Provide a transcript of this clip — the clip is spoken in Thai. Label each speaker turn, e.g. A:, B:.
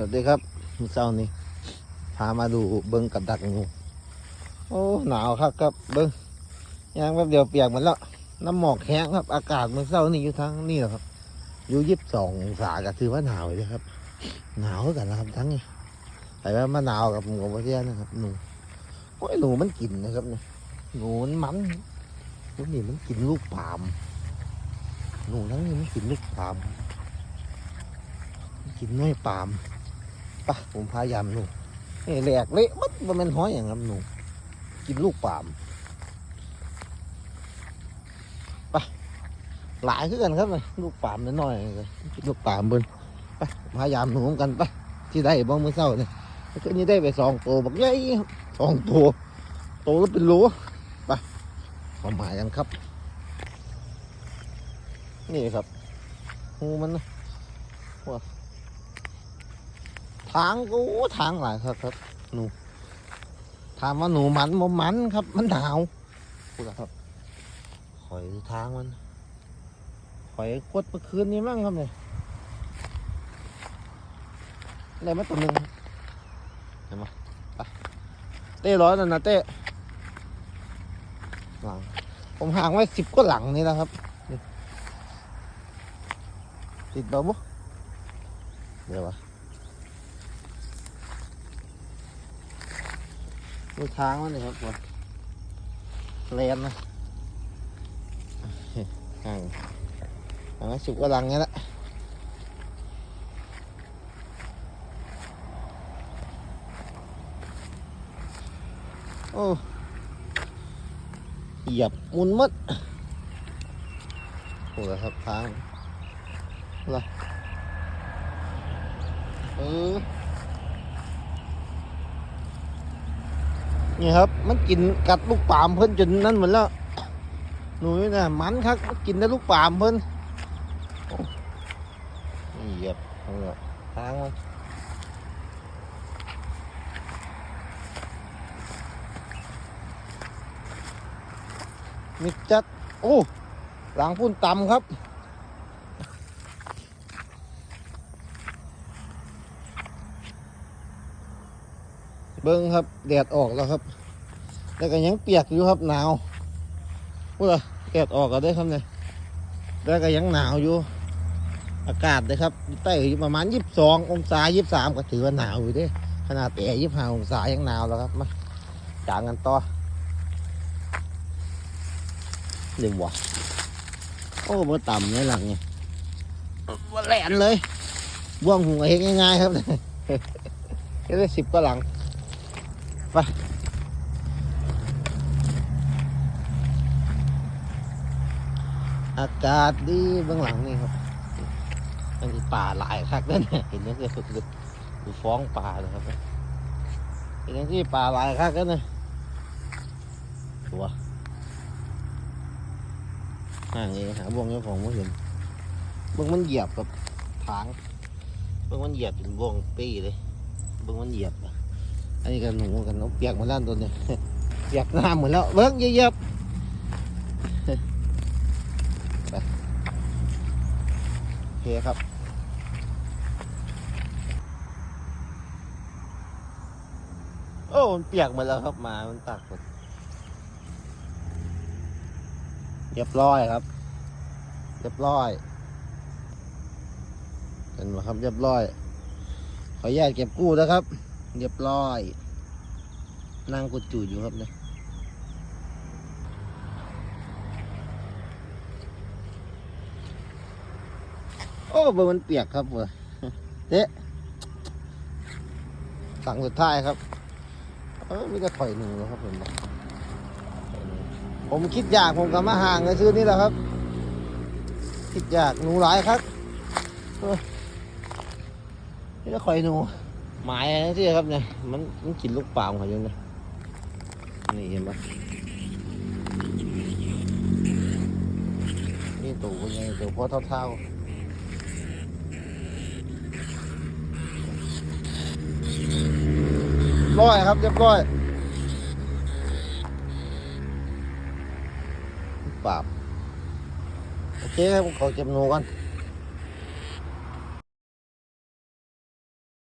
A: สวัสดีครับมือเช้านี้พามาดูเบิ้งกับดักงูโอ้หนาวครับครับเบิ้งยางแป๊บเดียวเปียกหมดแล้วน้ำหมอกแห้งครับ อากาศมื้อเช้านี่อยู่ทางนี่แหละครับ อยู่ยี่สิบสององศาก็ถือว่าหนาวเลยครับ หนาวกันนะครับทั้งนี้แต่ว่ามาหนาวกับหมูกับเทียนะครับหนูโอ้ยหนูมันกินนะครับเนี่ยหนูมันมันหนูนี่มันกินลูกปาล์มหนูทั้งนี้มันกินลูกปาล์มกินน้อยปาล์ม ปะผมพยายามหนูนี่แหลกเละมัดมันเป็นห้อยอย่างนั้นหนูกินลูกปามปะหลายขึ้นกันครับเลยลูกปามน้อยๆเลยกินลูกปามเบิ้นไปพยายามหนูกันไปที่ได้บ้างเมื่อเช้าเนี่ยก็นี่ได้ไปสองตัวบักใหญ่สองตัวโตแล้วเป็นโหลไปเอาหมายกันครับ นี่ครับหูมันนะ ทางกูทางหลายครับครับหนูถามว่าหนูมันบ่มันครับ มันหนาวพูดครับหอยทางมันหอยกดเมื่อคืนนี้มั้งครับเนี่ยได้มาตัวหนึ่งเห็นไหมไปเต้ร้อยนั่นนะเต้หลัง ผมห่างไว้สิบก็หลังนี่แหละครับ ติดบาบุเดี๋ยววะ ดูทางมันเลยครับผมเลนนะห่างห่างสิบกว่าหลังเงี้ยแหละโอ้เหยียบมุนมดโอ้ยครับทางอะไรเออ นี่ครับ มันกินกัดลูกปามเพิ่นจนนั่นหมดแล้วหนูนี่นะมันครับมันกินได้ลูกปามเพิ่นเหยียบเอาละทางมันมิดจัด โอ้ หลังพุ่นต่ำครับ เบิ้งครับแดดออกแล้วครับ แล้วก็ยังเปียกอยู่ครับหนาวพูดเลยแดดออกก็ได้ครับเนี่ยแล้วก็ยังหนาวอยู่ อากาศเลยครับอยู่ใต้ประมาณยี่สิบสององศายี่สิบสามก็ถือว่าหนาวอยู่ด้ขนาดแอร์ยี่สิบห้าองศายังหนาวแล้วครับมาจางกันต่อเดี๋ยววะโอ้เมื่อต่ำเลยหลังเนี่ยว่าแหลนเลย บ่วงหัวเฮงง่ายๆครับเฮ็ดได้สิบก็หลัง อากาศดีเบื้องหลังนี่ครับมันมีป่าหลายคักนั่นน่เห็นยังไงคือคือฟ้องป่าเลยครับเห็นยังที่ป่าหลายคักนั่นตัวห่างเองหาบวงเจ้าของไม่เห็นเบื้องมันเหยียบกับทางเบื้องมันเหยียบเป็นบวงปี้เลยเบื้องมันเหยียบอะ อันนี้กันหนูกันน้องเปียกหมาแล้วตัวเนี้ยเปียกน้ำหมดแล้ว เบิ้งเยียบโอเคครับโอ้มันเปียกหมดแล้วครับหมามันตากหมดเรียบร้อยครับ เรียบร้อยเห็นไหมครับเรียบร้อย ขออนุญาตเก็บกู้นะครับ เรียบร้อย นั่งกดจูดอยู่ครับเนี่ยโอ้เบอร์มันเปียกครับเบอร์เจ๊สั่งสุดท้ายครับ เออมแต่จะถอยหนึ่งแล้วครับผมผมคิดอยากผมกับมาห่างเลยซื้อนี่แหละครับ คิดอยากหนูหลายครับนี่จะคอยหนู หมายอะไรที่ครับเนี่ยมันมันกินลูกปลาของเขาอยู่นี่ยนี่เห็นปะนี่ตัวเป็นไงตัวพอเท่าๆร้อยครับเรียบร้อยปราบโอเคครับขอเก็บหนูกัน